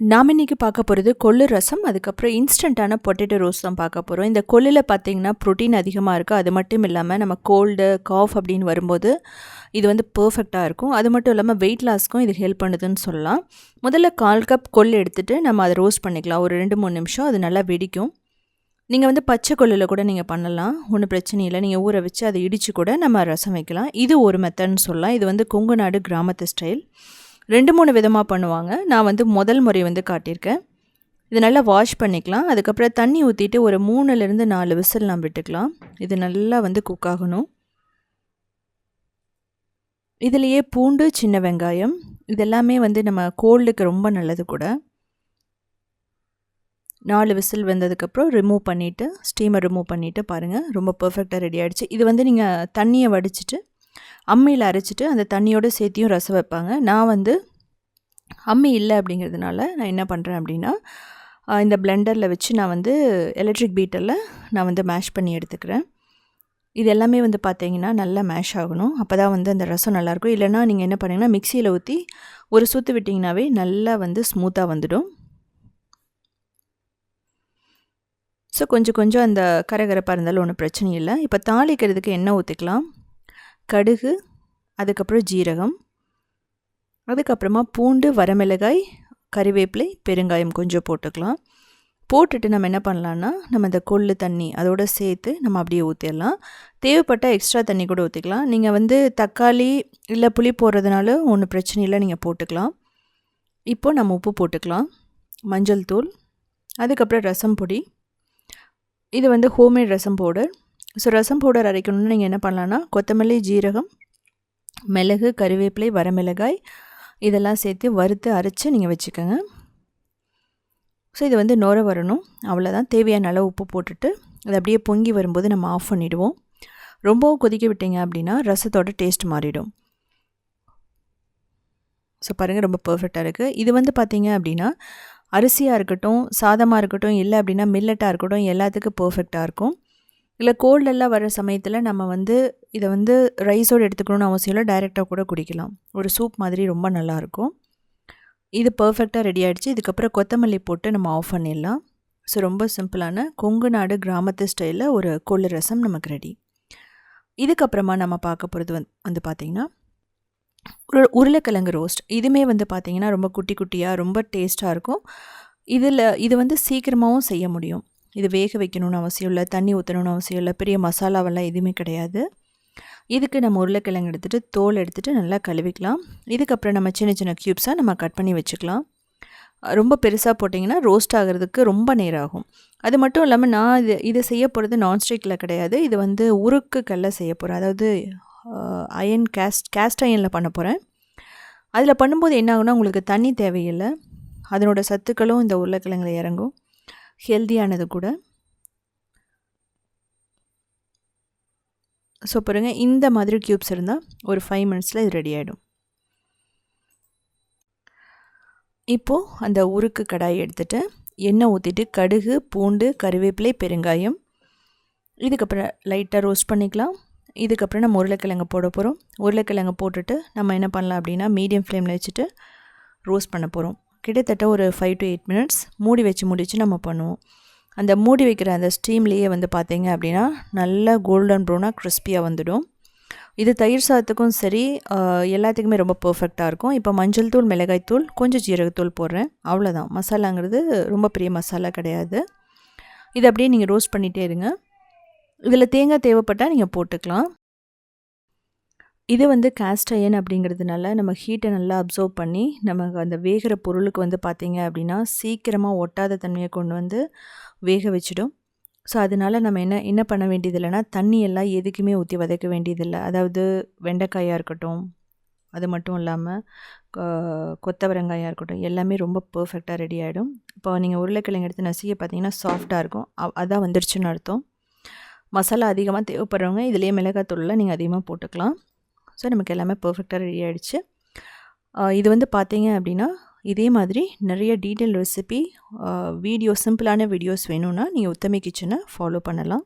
நாம் இன்றைக்கி பார்க்க போகிறது கொள்ளு ரசம் அதுக்கப்புறம் இன்ஸ்டண்ட்டான பொட்டேட்டோ ரோஸ் தான் பார்க்க போகிறோம் இந்த கொள்ளில் பார்த்திங்கன்னா ப்ரோட்டீன் அதிகமாக இருக்குது அது மட்டும் இல்லாமல் நம்ம கோல்டு காஃப் அப்படின்னு வரும்போது இது வந்து பர்ஃபெக்டாக இருக்கும். அது மட்டும் இல்லாமல் வெயிட் லாஸ்க்கும் இது ஹெல்ப் பண்ணுதுன்னு சொல்லலாம். முதல்ல கால் கப் கொள்ளு எடுத்துகிட்டு நம்ம அதை ரோஸ்ட் பண்ணிக்கலாம். ஒரு ரெண்டு மூணு நிமிஷம் அது நல்லா வெடிக்கும். நீங்கள் வந்து பச்சை கொள்ளில் கூட நீங்கள் பண்ணலாம். ஒன்றும் பிரச்சனை இல்லை. நீங்கள் ஊற வச்சு அதை இடித்து கூட நம்ம ரசம் வைக்கலாம். இது ஒரு மெத்தட்னு சொல்லலாம். இது வந்து கொங்கு நாடு கிராமத்து ஸ்டைல் ரெண்டு மூணு விதமாக பண்ணுவாங்க. நான் வந்து முதல் முறை வந்து காட்டியிருக்கேன். இது நல்லா வாஷ் பண்ணிக்கலாம். அதுக்கப்புறம் தண்ணி ஊற்றிட்டு ஒரு மூணுலேருந்து நாலு விசில் நான் விட்டுக்கலாம். இது நல்லா வந்து குக் ஆகணும். இதுலேயே பூண்டு சின்ன வெங்காயம் இதெல்லாமே வந்து நம்ம கோல்டுக்கு ரொம்ப நல்லது கூட. நாலு விசில் வந்ததுக்கப்புறம் ரிமூவ் பண்ணிவிட்டு ஸ்டீமை ரிமூவ் பண்ணிவிட்டு பாருங்கள் ரொம்ப பர்ஃபெக்டாக ரெடி ஆகிடுச்சு இது வந்து நீங்கள் தண்ணியை வடிச்சிட்டு அம்மியில் அரைச்சிட்டு அந்த தண்ணியோடு சேர்த்தியும் ரசம் வைப்பாங்க. நான் வந்து அம்மி இல்லை அப்படிங்கிறதுனால நான் என்ன பண்ணுறேன் அப்படின்னா இந்த பிளெண்டரில் வச்சு நான் வந்து எலக்ட்ரிக் பீட்டரில் நான் வந்து மேஷ் பண்ணி எடுத்துக்கிறேன். இது எல்லாமே வந்து பார்த்தீங்கன்னா நல்லா மேஷ் ஆகணும். அப்போ தான் வந்து அந்த ரசம் நல்லாயிருக்கும். இல்லைனா நீங்கள் என்ன பண்ணிங்கன்னா மிக்சியில் ஊற்றி ஒரு சுற்று விட்டிங்கனாவே நல்லா வந்து ஸ்மூத்தாக வந்துடும். ஸோ கொஞ்சம் கொஞ்சம் அந்த கரகரப்பாக இருந்தாலும் ஒன்றும் பிரச்சனை இல்லை. இப்போ தாளிக்கிறதுக்கு எண்ணெய் ஊற்றிக்கலாம் கடுகு அதுக்கப்புறம் ஜீரகம் அதுக்கப்புறமா பூண்டு வரமிளகாய் கறிவேப்பிலை பெருங்காயம் கொஞ்சம் போட்டுக்கலாம். போட்டுட்டு நம்ம என்ன பண்ணலான்னா நம்ம இந்த கொள்ளு தண்ணி அதோடு சேர்த்து நம்ம அப்படியே ஊற்றிடலாம் தேவைப்பட்ட எக்ஸ்ட்ரா தண்ணி கூட ஊற்றிக்கலாம் நீங்கள் வந்து தக்காளி இல்லை புளி போடுறதுனால ஒன்றும் பிரச்சனை இல்லை நீங்கள் போட்டுக்கலாம். இப்போ நம்ம உப்பு போட்டுக்கலாம். மஞ்சள் தூள் அதுக்கப்புறம் ரசம் பொடி. இது வந்து homemade rasam powder so rasam powder அரைக்கணும்னு நீங்கள் என்ன பண்ணலான்னா கொத்தமல்லி ஜீரகம் மிளகு கருவேப்பிலை வரமிளகாய் இதெல்லாம் சேர்த்து வறுத்து அரைச்சி நீங்கள் வச்சுக்கோங்க. ஸோ இது வந்து நுர வரணும். அவ்வளோதான் தேவையான அளவு உப்பு போட்டுட்டு அது அப்படியே பொங்கி வரும்போது நம்ம ஆஃப் பண்ணிவிடுவோம் ரொம்பவும் கொதிக்க விட்டீங்க அப்படின்னா ரசத்தோட டேஸ்ட் மாறிடும். ஸோ பாருங்கள் ரொம்ப பர்ஃபெக்டாக இருக்குது இது வந்து பார்த்திங்க அப்படின்னா அரிசியாக இருக்கட்டும் சாதமாக இருக்கட்டும் இல்லை அப்படின்னா மில்லட்டாக இருக்கட்டும் எல்லாத்துக்கும் பர்ஃபெக்டாக இருக்கும். இல்லை கோல்டெல்லாம் வர சமயத்தில் நம்ம வந்து இதை வந்து ரைஸோடு எடுத்துக்கணும்னு அவசியம் இல்லை டைரெக்டாக கூட குடிக்கலாம். ஒரு சூப் மாதிரி ரொம்ப நல்லாயிருக்கும் இது பர்ஃபெக்டாக ரெடி ஆகிடுச்சு இதுக்கப்புறம் கொத்தமல்லி போட்டு நம்ம ஆஃப் பண்ணிடலாம். ஸோ ரொம்ப சிம்பிளான கொங்கு நாடு கிராமத்து ஸ்டைலில் ஒரு கொள்ளு ரசம் நமக்கு ரெடி இதுக்கப்புறமா நம்ம பார்க்க போகிறது வந்து வந்து பார்த்திங்கன்னா ஒரு உருளைக்கிழங்கு ரோஸ்ட் இதுவுமே வந்து பார்த்திங்கன்னா ரொம்ப குட்டி குட்டியாக ரொம்ப டேஸ்ட்டாக இருக்கும். இதில் இது வந்து சீக்கிரமாகவும் செய்ய முடியும். இது வேக வைக்கணும்னு அவசியம் இல்லை தண்ணி ஊற்றணும்னு அவசியம் இல்லை பெரிய மசாலாவெல்லாம் எதுவுமே கிடையாது. இதுக்கு நம்ம உருளைக்கிழங்கு எடுத்துகிட்டு தோல் எடுத்துகிட்டு நல்லா கழுவிக்கலாம். இதுக்கப்புறம் நம்ம சின்ன சின்ன க்யூப்ஸாக நம்ம கட் பண்ணி வச்சுக்கலாம். ரொம்ப பெருசாக போட்டிங்கன்னா ரோஸ்ட் ஆகிறதுக்கு ரொம்ப நேரம் ஆகும். அது மட்டும் இல்லாமல் நான் இது இதை செய்ய போகிறது நான்ஸ்டிக்கில் கிடையாது. இது வந்து உருக்கு கல்ல செய்ய போகிறேன் அதாவது அயன் கேஸ்ட் கேஸ்ட் அயனில் பண்ண போகிறேன் அதில் பண்ணும்போது என்ன ஆகுனா உங்களுக்கு தண்ணி தேவையில்லை. அதனோட சத்துக்களும் இந்த உருளைக்கிழங்குல இறங்கும். ஹெல்த்தியானது கூட. ஸோ பாருங்கள் இந்த மாதிரி க்யூப்ஸ் இருந்தால் ஒரு ஃபைவ் மினிட்ஸில் இது ரெடி ஆகிடும் இப்போது அந்த உருக்கு கடாய் எடுத்துகிட்டு எண்ணெய் ஊற்றிட்டு கடுகு பூண்டு கருவேப்பிலை பெருங்காயம் இதுக்கப்புறம் லைட்டாக ரோஸ்ட் பண்ணிக்கலாம். இதுக்கப்புறம் நம்ம உருளைக்கிழங்கு போட போகிறோம் உருளைக்கிழங்கு போட்டுட்டு நம்ம என்ன பண்ணலாம் அப்படின்னா மீடியம் ஃப்ளேமில் வச்சுட்டு ரோஸ்ட் பண்ண போகிறோம் கிட்டத்தட்ட ஒரு ஃபைவ் டு எயிட் மினிட்ஸ் மூடி வச்சு முடித்து நம்ம பண்ணுவோம். அந்த மூடி வைக்கிற அந்த ஸ்டீம்லேயே வந்து பார்த்திங்க அப்படின்னா நல்லா கோல்டன் ப்ரௌனாக கிறிஸ்பியாக வந்துடும். இது தயிர் சாதத்துக்கும் சரி எல்லாத்துக்குமே ரொம்ப பர்ஃபெக்டாக இருக்கும். இப்போ மஞ்சள் தூள் மிளகாய் தூள் கொஞ்சம் ஜீரகத்தூள் போடுறேன். அவ்வளோதான் மசாலாங்கிறது ரொம்ப பெரிய மசாலா கிடையாது. இது அப்படியே நீங்கள் ரோஸ்ட் பண்ணிகிட்டே இருங்க. இதில் தேங்காய் தேவைப்பட்டால் நீங்கள் போட்டுக்கலாம். இது வந்து காஸ்ட் அயன் அப்படிங்கிறதுனால நம்ம ஹீட்டை நல்லா அப்சர்வ் பண்ணி நமக்கு அந்த வேகிற பொருளுக்கு வந்து பார்த்திங்க அப்படின்னா சீக்கிரமாக ஒட்டாத தன்மையை கொண்டு வந்து வேக வச்சிடும். ஸோ அதனால் நம்ம என்ன என்ன பண்ண வேண்டியது இல்லைன்னா தண்ணி எல்லாம் எதுக்குமே ஊற்றி வதக்க வேண்டியதில்லை. அதாவது வெண்டைக்காயாக இருக்கட்டும் அது மட்டும் இல்லாமல் கொத்தவரங்காயாக இருக்கட்டும் எல்லாமே ரொம்ப பர்ஃபெக்டாக ரெடி ஆகிடும் இப்போ நீங்கள் உருளைக்கிழங்கு எடுத்து நசிக்க பார்த்தீங்கன்னா சாஃப்டாக இருக்கும். அதான் வந்துருச்சுன்னு அர்த்தம். மசாலா அதிகமாக தேவைப்படுறவங்க இதுலேயே மிளகாத்தூளில் நீங்கள் அதிகமாக போட்டுக்கலாம். ஸோ நமக்கு எல்லாமே பர்ஃபெக்டாக ரெடி ஆகிடுச்சு இது வந்து பார்த்தீங்க அப்படின்னா இதே மாதிரி நிறைய டீட்டெயில் ரெசிபி வீடியோ சிம்பிளான வீடியோஸ் வேணும்னா நீங்கள் உத்தமி கிச்சனை ஃபாலோ பண்ணலாம்.